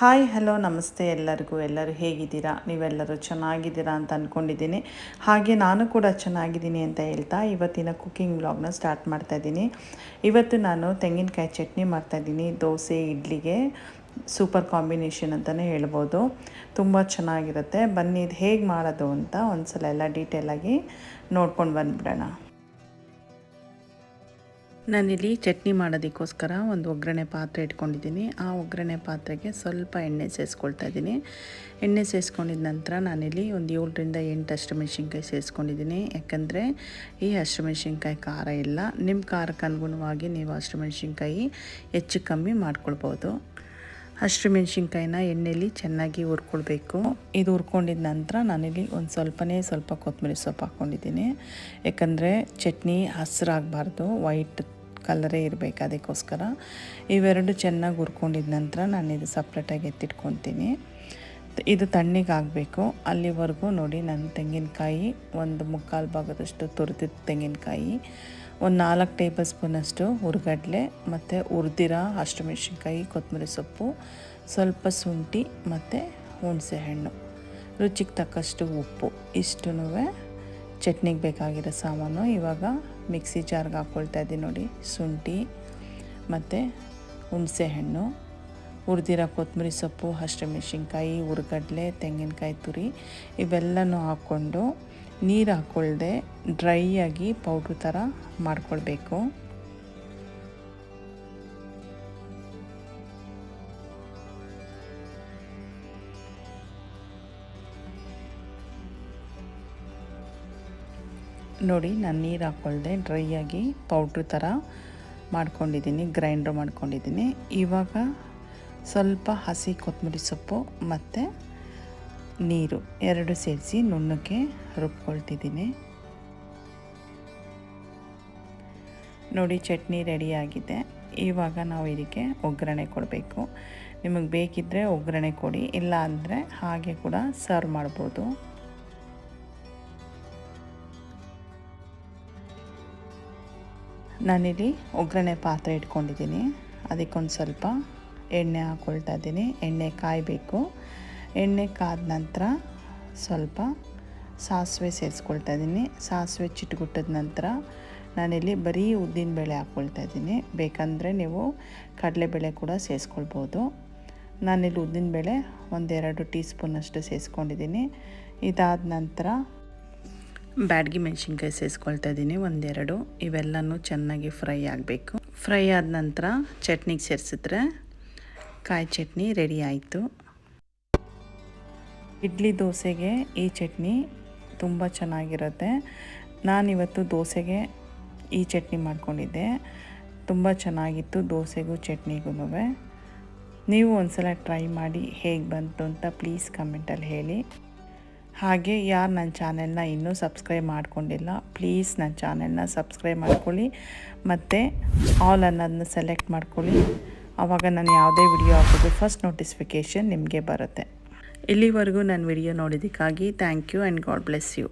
Hi, hello, ನಮಸ್ತೆ ಎಲ್ಲರಿಗೂ. ಎಲ್ಲರೂ ಹೇಗಿದ್ದೀರಾ? ನೀವೆಲ್ಲರೂ ಚೆನ್ನಾಗಿದ್ದೀರಾ ಅಂತ ಅಂದ್ಕೊಂಡಿದ್ದೀನಿ ಹಾಗೆ ನಾನು ಕೂಡ ಚೆನ್ನಾಗಿದ್ದೀನಿ ಅಂತ ಹೇಳ್ತಾ ಇವತ್ತಿನ ಕುಕ್ಕಿಂಗ್ ವ್ಲಾಗ್ನ ಸ್ಟಾರ್ಟ್ ಮಾಡ್ತಾಯಿದ್ದೀನಿ ಇವತ್ತು ನಾನು ತೆಂಗಿನಕಾಯಿ ಚಟ್ನಿ ಮಾಡ್ತಾಯಿದ್ದೀನಿ ದೋಸೆ, ಇಡ್ಲಿಗೆ ಸೂಪರ್ ಕಾಂಬಿನೇಷನ್ ಅಂತಲೇ ಹೇಳ್ಬೋದು. ತುಂಬ ಚೆನ್ನಾಗಿರುತ್ತೆ. ಬನ್ನಿ, ಇದು ಹೇಗೆ ಮಾಡೋದು ಅಂತ ಒಂದು ಸಲ ಎಲ್ಲ ಡೀಟೇಲಾಗಿ ನೋಡ್ಕೊಂಡು ಬಂದುಬಿಡೋಣ. ನಾನಿಲ್ಲಿ ಚಟ್ನಿ ಮಾಡೋದಕ್ಕೋಸ್ಕರ ಒಂದು ಒಗ್ಗರಣೆ ಪಾತ್ರೆ ಇಟ್ಕೊಂಡಿದ್ದೀನಿ. ಆ ಒಗ್ಗರಣೆ ಪಾತ್ರೆಗೆ ಸ್ವಲ್ಪ ಎಣ್ಣೆ ಸೇರಿಸ್ಕೊಳ್ತಾ ಇದ್ದೀನಿ. ಎಣ್ಣೆ ಸೇರಿಸ್ಕೊಂಡಿದ ನಂತರ ನಾನಿಲ್ಲಿ ಒಂದು ಏಳರಿಂದ ಎಂಟು ಹಸಿಮೆಣ್ಸಿನ್ಕಾಯಿ ಸೇರಿಸ್ಕೊಂಡಿದ್ದೀನಿ ಯಾಕಂದರೆ ಈ ಹಸಿಮೆಣ್ಸಿನ್ಕಾಯಿ ಖಾರ ಇಲ್ಲ. ನಿಮ್ಮ ಖಾರಕ್ಕೆ ಅನುಗುಣವಾಗಿ ನೀವು ಹಸಿಮೆಣ್ಸಿನ್ಕಾಯಿ ಹೆಚ್ಚು ಕಮ್ಮಿ ಮಾಡ್ಕೊಳ್ಬೋದು. ಹಸಿಮೆಣ್ಸಿನ್ಕಾಯಿನ ಎಣ್ಣೆಯಲ್ಲಿ ಚೆನ್ನಾಗಿ ಹುರ್ಕೊಳ್ಬೇಕು. ಇದು ಹುರ್ಕೊಂಡಿದ ನಂತರ ನಾನಿಲ್ಲಿ ಒಂದು ಸ್ವಲ್ಪನೇ ಸ್ವಲ್ಪ ಕೊತ್ತಂಬರಿ ಸೊಪ್ಪು ಹಾಕ್ಕೊಂಡಿದ್ದೀನಿ ಯಾಕಂದರೆ ಚಟ್ನಿ ಹಸಿರಾಗಬಾರ್ದು. ವೈಟ್ ಕಲರೇ ಇರಬೇಕು ಅದಕ್ಕೋಸ್ಕರ. ಇವೆರಡು ಚೆನ್ನಾಗಿ ಹುರ್ಕೊಂಡಿದ ನಂತರ ನಾನು ಇದು ಸಪ್ರೇಟಾಗಿ ಎತ್ತಿಟ್ಕೊತೀನಿ. ಇದು ತಣ್ಣಗೆ ಆಗಬೇಕು. ಅಲ್ಲಿವರೆಗೂ ನೋಡಿ ನನ್ನ ತೆಂಗಿನಕಾಯಿ ಒಂದು ಮುಕ್ಕಾಲು ಭಾಗದಷ್ಟು ತುರಿದಿದ್ದ ತೆಂಗಿನಕಾಯಿ. ಒಂದು ನಾಲ್ಕು ಟೇಬಲ್ ಸ್ಪೂನಷ್ಟು ಹುರ್ಗಡ್ಲೆ ಮತ್ತು ಹುರಿದಿರೋ ಅಷ್ಟು ಮೆಣಸಿನ್ಕಾಯಿ ಕೊತ್ತಂಬರಿ ಸೊಪ್ಪು, ಸ್ವಲ್ಪ ಶುಂಠಿ ಮತ್ತು ಹುಣಸೆಹಣ್ಣು. ರುಚಿಗೆ ತಕ್ಕಷ್ಟು ಉಪ್ಪು. ಇಷ್ಟೂ ಚಟ್ನಿಗೆ ಬೇಕಾಗಿರೋ ಸಾಮಾನು ಇವಾಗ ಮಿಕ್ಸಿ ಜಾರ್ಗೆ ಹಾಕ್ಕೊಳ್ತಾ ಇದ್ದೀನಿ ನೋಡಿ. ಶುಂಠಿ, ಮತ್ತು ಹುಣಸೆಹಣ್ಣು ಹುರಿದಿರೋ ಕೊತ್ತಂಬರಿ ಸೊಪ್ಪು, ಹಸಿಮೆಣ್ಸಿನ್ಕಾಯಿ, ಹುರ್ಗಡ್ಲೆ, ತೆಂಗಿನಕಾಯಿ ತುರಿ, ಇವೆಲ್ಲನೂ ಹಾಕ್ಕೊಂಡು ನೀರು ಹಾಕ್ಕೊಳ್ದೆ ಡ್ರೈ ಆಗಿ ಪೌಡ್ರ್ ಥರ ಮಾಡ್ಕೊಳ್ಬೇಕು. ನೋಡಿ, ನಾನು ನೀರು ಹಾಕ್ಕೊಳ್ದೆ ಡ್ರೈ ಆಗಿ ಪೌಡ್ರ್ ಥರ ಮಾಡ್ಕೊಂಡಿದ್ದೀನಿ ಗ್ರೈಂಡ್ರ್ ಮಾಡ್ಕೊಂಡಿದ್ದೀನಿ ಇವಾಗ ಸ್ವಲ್ಪ ಹಸಿ ಕೊತ್ತಂಬರಿ ಸೊಪ್ಪು ಮತ್ತು ನೀರು ಎರಡು ಸೇರಿಸಿ ನುಣ್ಣಕ್ಕೆ ರುಬ್ಕೊಳ್ತಿದ್ದೀನಿ ನೋಡಿ, ಚಟ್ನಿ ರೆಡಿಯಾಗಿದೆ ಇವಾಗ ನಾವು ಇದಕ್ಕೆ ಒಗ್ಗರಣೆ ಕೊಡಬೇಕು. ನಿಮಗೆ ಬೇಕಿದ್ದರೆ ಒಗ್ಗರಣೆ ಕೊಡಿ ಇಲ್ಲ ಅಂದರೆ ಹಾಗೆ ಕೂಡ ಸರ್ವ್ ಮಾಡ್ಬೋದು. ನಾನಿಲ್ಲಿ ಒಗ್ಗರಣೆ ಪಾತ್ರೆ ಇಟ್ಕೊಂಡಿದ್ದೀನಿ. ಅದಕ್ಕೊಂದು ಸ್ವಲ್ಪ ಎಣ್ಣೆ ಹಾಕ್ಕೊಳ್ತಾ ಇದ್ದೀನಿ. ಎಣ್ಣೆ ಕಾಯಬೇಕು. ಎಣ್ಣೆ ಕಾದ ನಂತರ ಸ್ವಲ್ಪ ಸಾಸಿವೆ ಸೇರಿಸ್ಕೊಳ್ತಾ ಇದ್ದೀನಿ. ಸಾಸಿವೆ ಚಿಟ್ಗುಟ್ಟದ ನಂತರ ನಾನಿಲ್ಲಿ ಬರೀ ಉದ್ದಿನಬೇಳೆ ಹಾಕ್ಕೊಳ್ತಾ ಇದ್ದೀನಿ. ಬೇಕಂದರೆ ನೀವು ಕಡಲೆಬೇಳೆ ಕೂಡ ಸೇರಿಸ್ಕೊಳ್ಬೋದು. ನಾನಿಲ್ಲಿ ಉದ್ದಿನ ಬೇಳೆ ಒಂದೆರಡು ಟೀ ಸ್ಪೂನಷ್ಟು ಸೇರಿಸ್ಕೊಂಡಿದ್ದೀನಿ. ಇದಾದ ನಂತರ ಬ್ಯಾಡ್ಗಿ ಮೆಣಸಿನ್ಕಾಯಿ ಸೇರಿಸ್ಕೊಳ್ತಾ ಇದ್ದೀನಿ, ಒಂದೆರಡು. ಇವೆಲ್ಲನೂ ಚೆನ್ನಾಗಿ ಫ್ರೈ ಆಗಬೇಕು. ಫ್ರೈ ಆದ ನಂತರ ಚಟ್ನಿಗೆ ಸೇರಿಸಿದ್ರೆ ಕಾಯಿ ಚಟ್ನಿ ರೆಡಿ ಆಯಿತು. ಇಡ್ಲಿ ದೋಸೆಗೆ ಈ ಚಟ್ನಿ ತುಂಬ ಚೆನ್ನಾಗಿರುತ್ತೆ. ನಾನಿವತ್ತು ದೋಸೆಗೆ ಈ ಚಟ್ನಿ ಮಾಡ್ಕೊಂಡಿದ್ದೆ. ತುಂಬ ಚೆನ್ನಾಗಿತ್ತು ದೋಸೆಗೂ ಚಟ್ನಿಗೂ ನೀವು ಒಂದು ಸಲ ಟ್ರೈ ಮಾಡಿ ಹೇಗೆ ಬಂತು ಅಂತ ಪ್ಲೀಸ್ ಕಮೆಂಟಲ್ಲಿ ಹೇಳಿ. ಹಾಗೆ ಯಾರು ನನ್ನ ಚಾನೆಲ್ನ ಇನ್ನೂ ಸಬ್ಸ್ಕ್ರೈಬ್ ಮಾಡ್ಕೊಂಡಿಲ್ಲ, ಪ್ಲೀಸ್ ನನ್ನ ಚಾನೆಲ್ನ ಸಬ್ಸ್ಕ್ರೈಬ್ ಮಾಡ್ಕೊಳ್ಳಿ ಮತ್ತು ಆಲ್ ಅನ್ನೋದನ್ನ ಸೆಲೆಕ್ಟ್ ಮಾಡ್ಕೊಳ್ಳಿ. ಆವಾಗ ನಾನು ಯಾವುದೇ ವಿಡಿಯೋ ಹಾಕೋದು ಫಸ್ಟ್ ನೋಟಿಫಿಕೇಷನ್ ನಿಮಗೆ ಬರುತ್ತೆ. ಇಲ್ಲಿವರೆಗೂ ನನ್ನ video ನೋಡಿದ್ದಕ್ಕಾಗಿ thank you and God bless you.